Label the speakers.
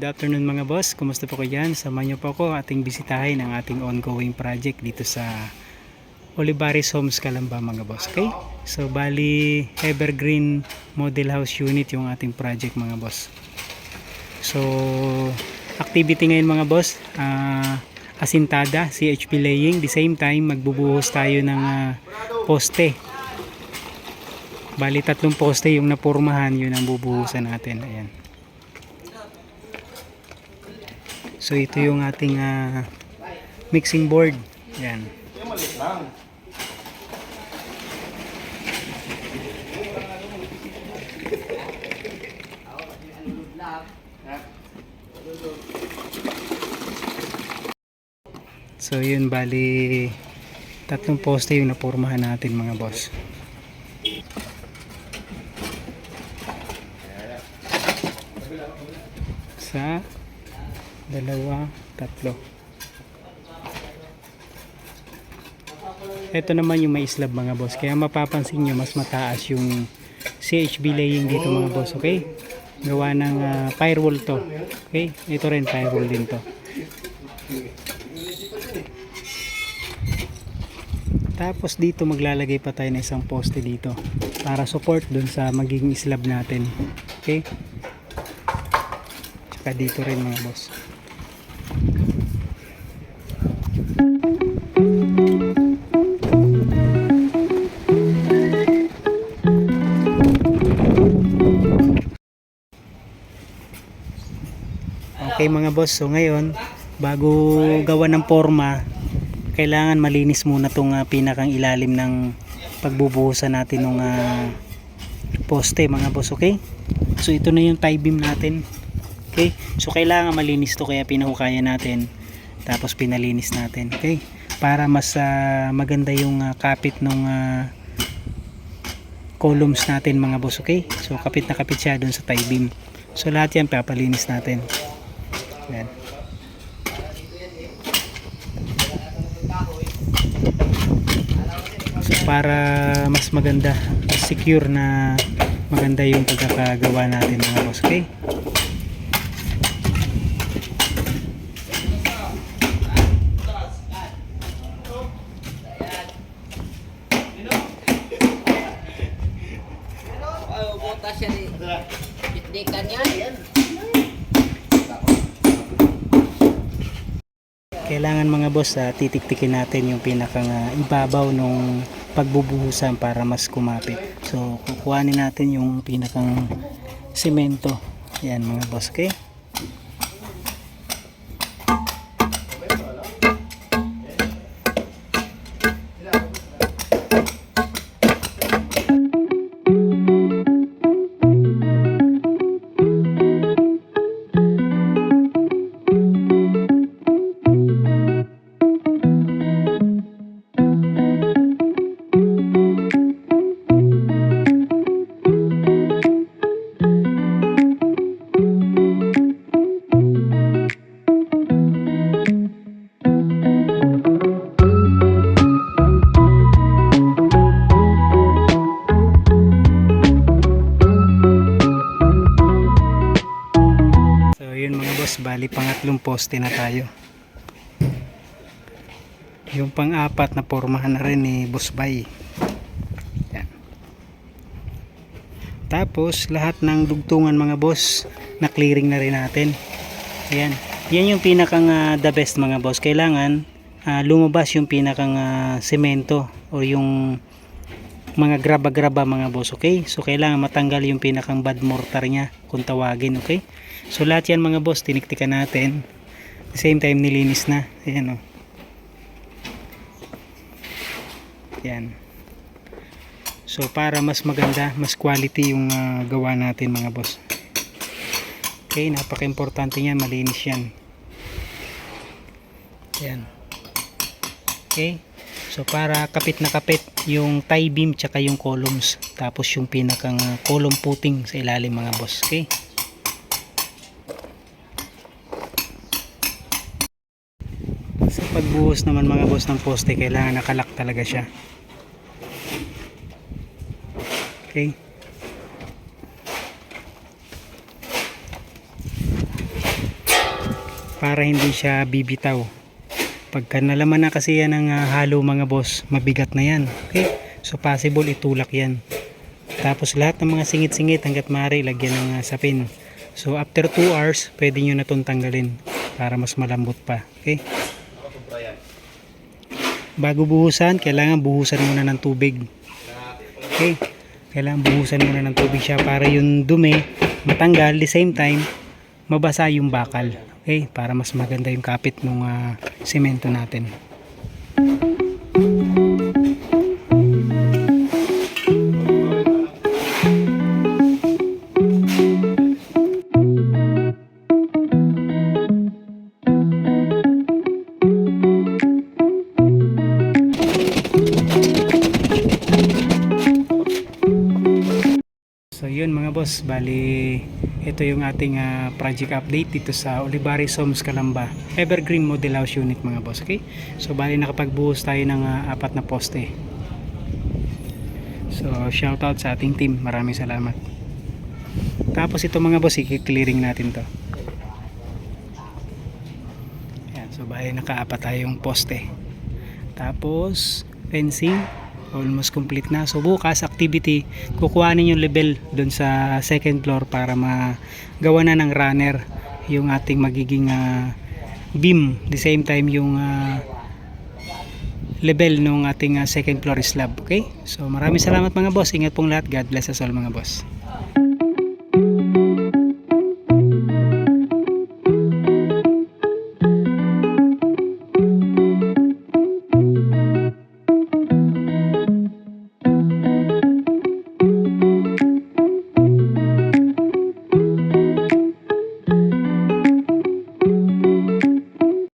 Speaker 1: Good afternoon mga boss, kumusta po kayo dyan? Samahan niyo po ako ating bisitahin ang ating ongoing project dito sa Olivares Homes Calamba mga boss, okay? So bali Evergreen Model House Unit yung ating project mga boss. So activity ngayon mga boss, ah, asintada, CHP laying, the same time magbubuhos tayo ng ah, poste. Bali tatlong poste yung napurmahan, yun ang bubuhusan natin. Ayan. So ito yung ating ah, mixing board. Yan. So yun bali tatlong poste yung napurmahan natin mga boss. Sa dalawa, tatlo. Ito naman yung may slab mga boss. Kaya mapapansin nyo mas mataas yung CHB laying dito mga boss. Okay? Gawa ng ah, firewall to. Okay? Ito rin firewall din to. Tapos dito maglalagay pa tayo ng isang poste dito para support dun sa magiging slab natin. Okay? Tsaka dito rin mga boss. Okay mga boss, so ngayon bago gawa ng forma, kailangan malinis muna tong ah, pinakang ilalim ng pagbubuhusan natin ng ah, poste mga boss, okay? So ito na yung tie beam natin. Okay? So kailangan malinis to kaya pinahukaya natin tapos pinalinis natin, okay? Para mas ah, maganda yung ah, kapit ng columns natin mga boss, okay? So kapit na kapit siya dun sa tie beam. So lahat yan papalinis natin. Yan. So para mas maganda, mas secure na maganda yung pagkakagawa natin mga boss, okay?
Speaker 2: Oh, butas siya ni. Bitdikan yan.
Speaker 1: Kailangan mga boss, ah, titiktikin natin yung pinakang ah, ibabaw nung pagbubuhusan para mas kumapit. So, kukuhanin natin yung pinakang semento. Yan mga boss, okay? So yun mga boss, bali pangatlong poste na tayo. Yung pang-apat na pormahan na rin ni Boss Bay. Yan. Tapos lahat ng dugtungan mga boss, na clearing na rin natin. Ayan. Yan yung pinakang ah, the best mga boss. Kailangan ah, lumabas yung pinakang ah, semento o yung mga graba-graba mga boss, okay? So kailangan matanggal yung pinakang bad mortar niya kung tawagin, okay? So lahat yan mga boss, tiniktikan natin. The same time nilinis na. Ayan o. Yan. So para mas maganda, mas quality yung ah, gawa natin mga boss. Okay, napaka-importante yan, malinis yan. Yan. Okay. So para kapit na kapit yung tie beam tsaka yung columns. Tapos yung pinakang column footing sa ilalim mga boss. Okay. Sa pagbuhos naman mga boss ng poste, kailangan nakalak talaga siya. Okay. para hindi siya bibitaw. Pagka nalaman na kasi yan ng ah, halo mga boss, mabigat na yan. Okay? So possible itulak yan. Tapos lahat ng mga singit-singit hanggat maaari lagyan ng ah, sapin. So after 2 hours, pwede nyo na itong tanggalin para mas malambot pa. Okay? Bago buhusan, kailangan buhusan muna ng tubig. Okay? Kailangan buhusan muna ng tubig siya para yung dumi matanggal. The same time, mabasa yung bakal. Okay? Para mas maganda yung kapit ng semento natin. Mga boss, bali ito yung ating ah, project update dito sa Olivares Homes Calamba Evergreen Model House Unit mga boss, okay? So bali nakapagbuhos tayo ng ah, apat na poste. So shout out sa ating team, maraming salamat. Tapos ito mga boss, i-clearing natin to. Yan, so bali nakaapat tayong poste. Tapos fencing, almost complete na. So bukas activity, kukuhanin yung level doon sa second floor para magawa na ng runner yung ating magiging ah, beam. The same time yung ah, level ng ating ah, second floor slab. Okay? So maraming salamat mga boss. Ingat pong lahat. God bless us all mga boss.